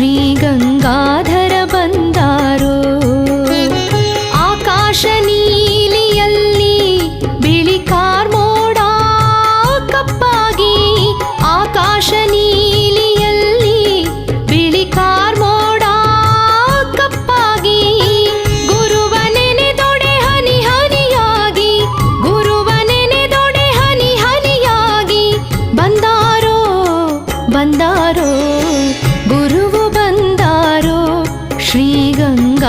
ಶ್ರೀ ಗಂಗಾಧರ ಬಂದಾರೋ. ಆಕಾಶ ನೀಲಿಯಲ್ಲಿ ಬಿಳಿ ಕಾರ್ಮೋಡ ಕಪ್ಪಾಗಿ, ಆಕಾಶ ನೀಲಿಯಲ್ಲಿ ಬಿಳಿ ಕಾರ್ಮೋಡ ಕಪ್ಪಾಗಿ ಗುರುವ ದೊಡೆ ಹನಿ ಹನಿಯಾಗಿ ಗುರುವ ನೆನೆದೊಡೆ ಹನಿ ಹನಿಯಾಗಿ ಬಂದಾರೋ ಬಂದಾರೋ ಗುರುವ. श्रीगङ्गाधरबन्ध